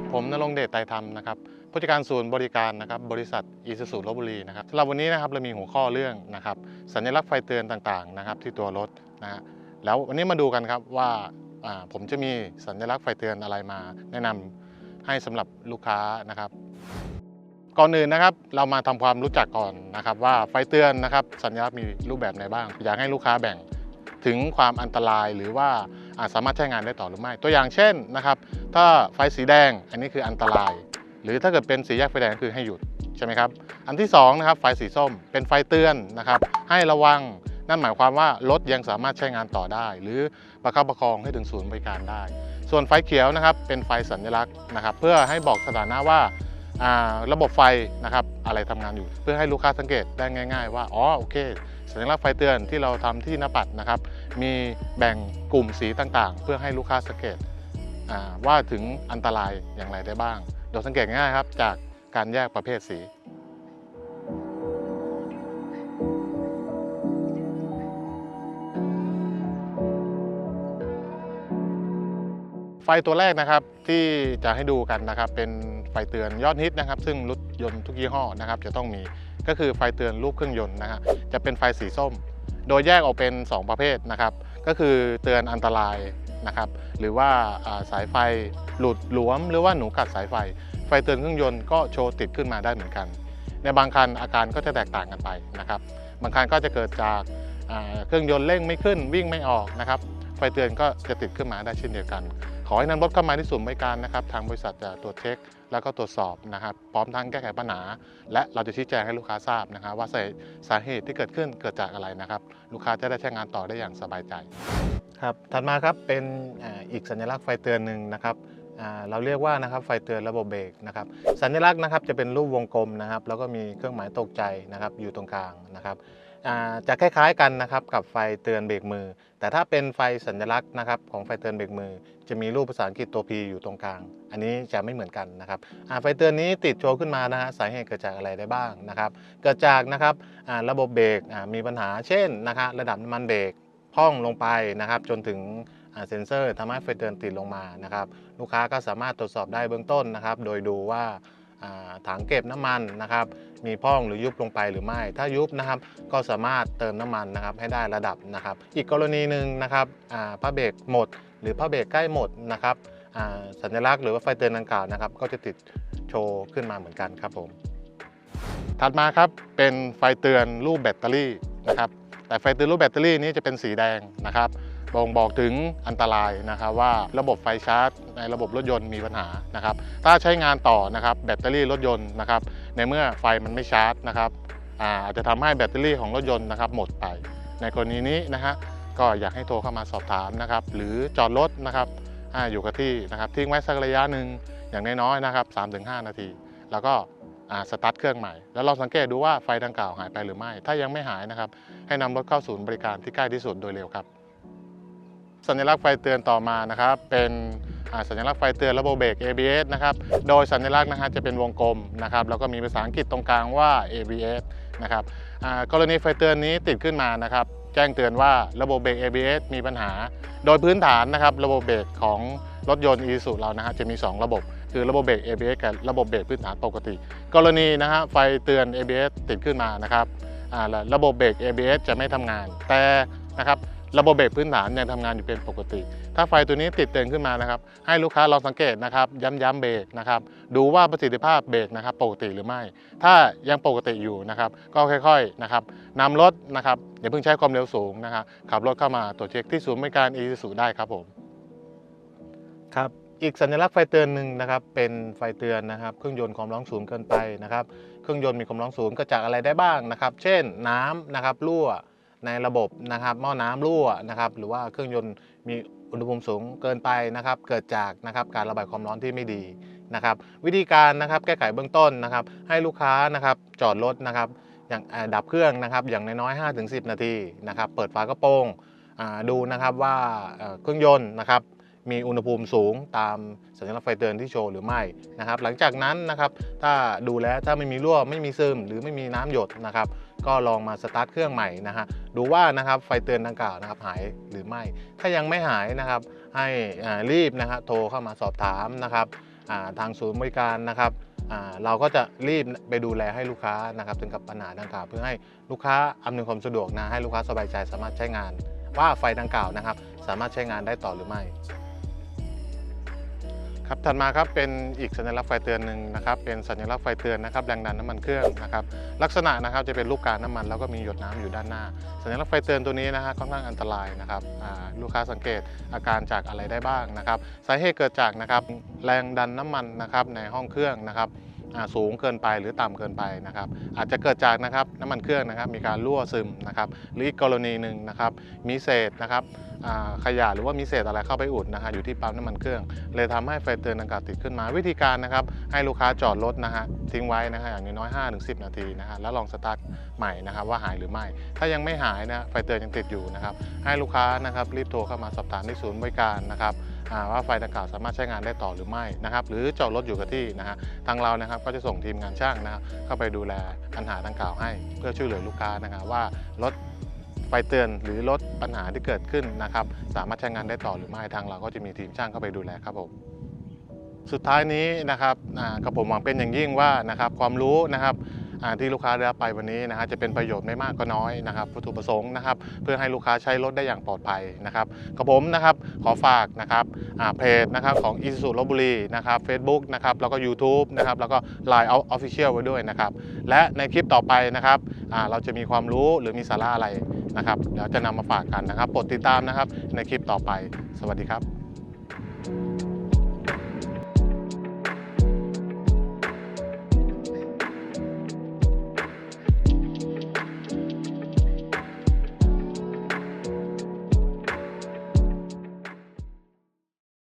ครับผมนรงเดชไตรธรรมนะครับผู้จัดการศูนย์บริการนะครับบริษัทอีซูซูลบบุรีนะครับสำหรับวันนี้นะครับเรามีหัวข้อเรื่องนะครับสัญลักษณ์ไฟเตือนต่างๆนะครับที่ตัวรถนะฮะแล้ววันนี้มาดูกันครับว่าผมจะมีสัญลักษณ์ไฟเตือนอะไรมา แนะนำให้สำหรับลูกค้านะครับ ก่อนอื่นนะครับเรามาทำความรู้จักก่อนนะครับ ว่าไฟเตือนนะครับสัญลักษณ์มีรูปแบบไหนบ้าง อยากให้ลูกค้าแบ่งถึงความอันตรายหรือว่า สามารถใช้งานได้ต่อหรือไม่ ตัวอย่างเช่นนะครับ ถ้าไฟสีแดงอันนี้คืออันตราย หรือถ้าเกิดเป็นสีแยกไฟแดงคือให้หยุดใช่ไหมครับ อันที่2นะครับไฟสีส้มเป็นไฟเตือนนะครับ ให้ระวังนั่นหมายความว่ารถยังสามารถใช้งานต่อได้ หรือประคับประคองให้ถึงศูนย์บริการได้ ส่วนไฟเขียวนะครับเป็นไฟสัญลักษณ์นะครับ เพื่อให้บอกสถานะว่าอ่าระบบไฟนะครับอะไรทำงานอยู่ เพื่อให้ลูกค้าสังเกตได้ง่าย ๆ ว่าอ๋อโอเคสัญลักษณ์ไฟเตือนที่เราทำที่หน้าปัดนะครับ มีแบ่งกลุ่มสีต่างๆ เพื่อให้ลูกค้าสังเกตว่าถึงอันตรายอย่างไรได้บ้างโดยสังเกตง่ายครับจากการแยกประเภทสีไฟตัวแรกนะครับที่จะให้ดูกันนะครับเป็นไฟเตือนยอดฮิตนะครับ ซึ่งรถยนต์ทุกยี่ห้อนะครับจะต้องมีก็คือไฟเตือนรูปเครื่องยนต์นะฮะจะเป็นไฟสีส้ม โดยแยกออกเป็น 2 ประเภทนะครับ ก็คือเตือนอันตรายนะครับ หรือว่าสายไฟหลุดหลวม หรือว่าหนูกัดสายไฟ ไฟเตือนเครื่องยนต์ก็โชว์ติดขึ้นมาได้เหมือนกัน ในบางคันอาการก็จะแตกต่างกันไปนะครับ บางคันก็จะเกิดจากเครื่องยนต์เร่งไม่ขึ้นวิ่งไม่ออกนะครับ ไฟเตือนก็จะติดขึ้นมาได้เช่นเดียวกัน ขอให้นำรถเข้ามาที่ศูนย์บริการนะครับ ทางบริษัทจะตรวจเช็ค แล้วก็ตรวจสอบนะครับ พร้อมทั้งแก้ไขปัญหา และเราจะชี้แจงให้ลูกค้าทราบนะครับ ว่าสาสาเหตุที่เกิดขึ้นเกิดจากอะไรนะครับ ลูกค้าจะได้ใช้งานต่อได้อย่างสบายใจ ครับ ถัดมาครับเป็นอีกสัญลักษณ์ไฟเตือนหนึ่งนะครับเราเรียกว่านะครับไฟเตือนระบบเบรกนะครับสัญลักษณ์นะครับจะเป็นรูปวงกลมนะครับ แล้วก็มีเครื่องหมายตกใจนะครับอยู่ตรงกลางนะครับ จะคล้ายๆกันนะครับกับไฟเตือนเบรกมือ แต่ถ้าเป็นไฟสัญลักษณ์นะครับของไฟเตือนเบรกมือ จะมีรูปภาษาอังกฤษตัว P อยู่ตรงกลาง อันนี้จะไม่เหมือนกันนะครับไฟเตือนนี้ติดโชว์ขึ้นมานะฮะสาเหตุเกิดจากอะไรได้บ้างนะครับเกิดจากนะครับระบบเบรกมีปัญหาเช่นนะครับระดับน้ำมันเบรกพร่องลงไปนะครับจนถึงเซ็นเซอร์ทำให้ไฟเตือนติดลงมานะครับลูกค้าก็สามารถตรวจสอบได้เบื้องต้นนะครับ โดยดูว่า ถังเก็บน้ำมันนะครับ มีพองหรือยุบลงไปหรือไม่ ถ้ายุบนะครับก็สามารถเติมน้ำมันนะครับให้ได้ระดับนะครับ อีกกรณีหนึ่งนะครับผ้าเบรกหมด หรือผ้าเบรกใกล้หมดนะครับสัญลักษณ์หรือว่าไฟเตือนดังกล่าวนะครับ ก็จะติดโชว์ขึ้นมาเหมือนกันครับผมถัดมาครับเป็นไฟเตือนรูปแบตเตอรี่นะครับแต่ไฟเตือนรูปแบตเตอรี่นี้จะเป็นสีแดงนะครับ บ่งบอกถึงอันตรายนะครับว่าระบบไฟชาร์จ ในระบบรถยนต์มีปัญหานะครับ ถ้าใช้งานต่อนะครับแบตเตอรี่รถยนต์นะครับในเมื่อไฟมันไม่ชาร์จนะครับอาจจะทำให้แบตเตอรี่ของรถยนต์นะครับหมดไป ในกรณีนี้นะฮะก็อยากให้โทรเข้ามาสอบถามนะครับ หรือจอดรถนะครับออยู่กับที่นะครับทิ้งไว้สักระยะหนึ่งอย่างน้อยๆนะครับ 3-5 นาที แล้วก็สตาร์ทเครื่องใหม่ แล้วลองสังเกตดูว่าไฟดังกล่าวหายไปหรือไม่ ถ้ายังไม่หายนะครับ ให้นำรถเข้าศูนย์บริการที่ใกล้ที่สุดโดยเร็วครับ สัญลักษณ์ไฟเตือนต่อมานะครับ เป็นสัญลักษณ์ไฟเตือนระบบเบรก ABS นะครับ โดยสัญลักษณ์นะฮะจะเป็นวงกลมนะครับ แล้วก็มีภาษาอังกฤษตรงกลางว่า ABS นะครับกรณีไฟเตือนนี้ติดขึ้นมานะครับ แจ้งเตือนว่าระบบเบรก ABS มีปัญหา โดยพื้นฐานนะครับ ระบบเบรกของรถยนต์ Isuzu เรานะฮะจะมี 2 ระบบ คือระบบเบรก ABS กับระบบเบรกพื้นฐานปกติ กรณีนะฮะไฟเตือน ABS ติดขึ้นมานะครับระบบเบรก ABS จะไม่ทำงานแต่นะครับ ระบบเบรกพื้นฐานยังทำงานอยู่เป็นปกติ ถ้าไฟตัวนี้ติดเตือนขึ้นมานะครับ ให้ลูกค้าลองสังเกตนะครับ ย้ำๆเบรกนะครับ ดูว่าประสิทธิภาพเบรกนะครับ ปกติหรือไม่ ถ้ายังปกติอยู่นะครับ ก็ค่อยๆนะครับนำรถนะครับอย่าเพิ่งใช้ความเร็วสูงนะครับ ขับรถเข้ามาตรวจเช็คที่ศูนย์บริการ e ีได้ครับผมครับอีกสัญลักษณ์ไฟเตือนหนึ่งนะครับเป็นไฟเตือนนะครับ เครื่องยนต์ความร้อนสูงเกินไปนะครับ เครื่องยนต์มีความร้อนสูงเก็จากอะไรได้บ้างนะครับ เช่นน้ำนะครับรั่ว ในระบบนะครับหม้อน้ำรั่วนะครับหรือว่าเครื่องยนต์มีอุณหภูมิสูงเกินไปนะครับ เกิดจากนะครับการระบายความร้อนที่ไม่ดีนะครับ วิธีการนะครับแก้ไขเบื้องต้นนะครับ ให้ลูกค้านะครับจอดรถนะครับอย่างดับเครื่องนะครับ อย่างน้อยๆ5-10 นาทีนะครับ เปิดฝากระโปรงอ่าดูนะครับว่าเครื่องยนต์นะครับมีอุณหภูมิสูงตามสัญลักษณ์ไฟเตือนที่โชว์หรือไม่นะครับ หลังจากนั้นนะครับถ้าดูแล้วถ้าไม่มีรั่วไม่มีซึมหรือไม่มีน้ำหยดนะครับ ก็ลองมาสตาร์ทเครื่องใหม่นะฮะดูว่านะครับไฟเตือนดังกล่าวนะครับหายหรือไม่ ถ้ายังไม่หายนะครับให้อ่ารีบนะครับโทรเข้ามาสอบถามนะครับาทางศูนย์บริการนะครับอ่าเราก็จะรีบไปดูแลให้ลูกค้านะครับถึงกับปัญหาดังกล่าว เพื่อให้ลูกค้าอำนวยความสะดวกนะให้ลูกค้าสบายใจสามารถใช้งาน ว่าไฟดังกล่าวนะครับ สามารถใช้งานได้ต่อหรือไม่ ครับถัดมาครับเป็นอีกสัญลักษณ์ไฟเตือนหนึ่งนะครับเป็นสัญลักษณ์ไฟเตือนนะครับแรงดันน้ำมันเครื่องนะครับลักษณะนะครับจะเป็นลูกกาน้ำมันแล้วก็มีหยดน้ำอยู่ด้านหน้า สัญลักษณ์ไฟเตือนตัวนี้นะฮะค่อนข้างอันตรายนะครับลูกค้าสังเกตอาการจากอะไรได้บ้างนะครับสาเหตุเกิดจากนะครับแรงดันน้ำมันนะครับในห้องเครื่องนะครับ สูงเกินไปหรือต่ำเกินไปนะครับ อาจจะเกิดจากนะครับน้ำมันเครื่องนะครับมีการรั่วซึมนะครับ หรืออีกกรณีหนึ่งนะครับมีเศษนะครับอ่าขยะหรือว่ามีเศษอะไรเข้าไปอุดนะฮะอยู่ที่ปั๊มน้ำมันเครื่อง เลยทำให้ไฟเตือนดังกาวติดขึ้นมา วิธีการนะครับให้ลูกค้าจอดรถนะฮะทิ้งไว้นะฮะอย่างน้อย5-10 นาทีนะฮะแล้วลองสตาร์ทใหม่นะครับว่าหายหรือไม่ ถ้ายังไม่หายนะไฟเตือนยังติดอยู่นะครับให้ลูกค้านะครับรีบโทรเข้ามาสอบถามที่ศูนย์บริการนะครับ ว่าไฟดังกล่าวสามารถใช้งานได้ต่อหรือไม่นะครับหรือจอดรถอยู่กับที่นะฮะทางเรานะครับก็จะส่งทีมงานช่างนะครับเข้าไปดูแลปัญหาดังกล่าวให้ เพื่อช่วยเหลือลูกค้านะครับว่ารถไฟเตือนหรือลดปัญหาที่เกิดขึ้นนะครับสามารถใช้งานได้ต่อหรือไม่ทางเราก็จะมีทีมช่างเข้าไปดูแลครับผมสุดท้ายนี้นะครับกับผมหวังเป็นอย่างยิ่งว่านะครับความรู้นะครับ ที่ลูกค้าได้รับไปวันนี้นะฮะจะเป็นประโยชน์ไม่มากก็น้อยนะครับวัตถุประสงค์นะครับเพื่อให้ลูกค้าใช้รถได้อย่างปลอดภัยนะครับกับผมนะครับขอฝากนะครับเพจนะครับของ i s u z u ลบบุรีนะครับ Facebook นะครับแล้วก็ YouTube นะครับแล้วก็ Line Official ไว้ด้วยนะครับและในคลิปต่อไปนะครับเราจะมีความรู้หรือมีสาระอะไรนะครับเดี๋ยวจะนำมาฝากกันนะครับโปรดติดตามนะครับในคลิปต่อไป สวัสดีครับ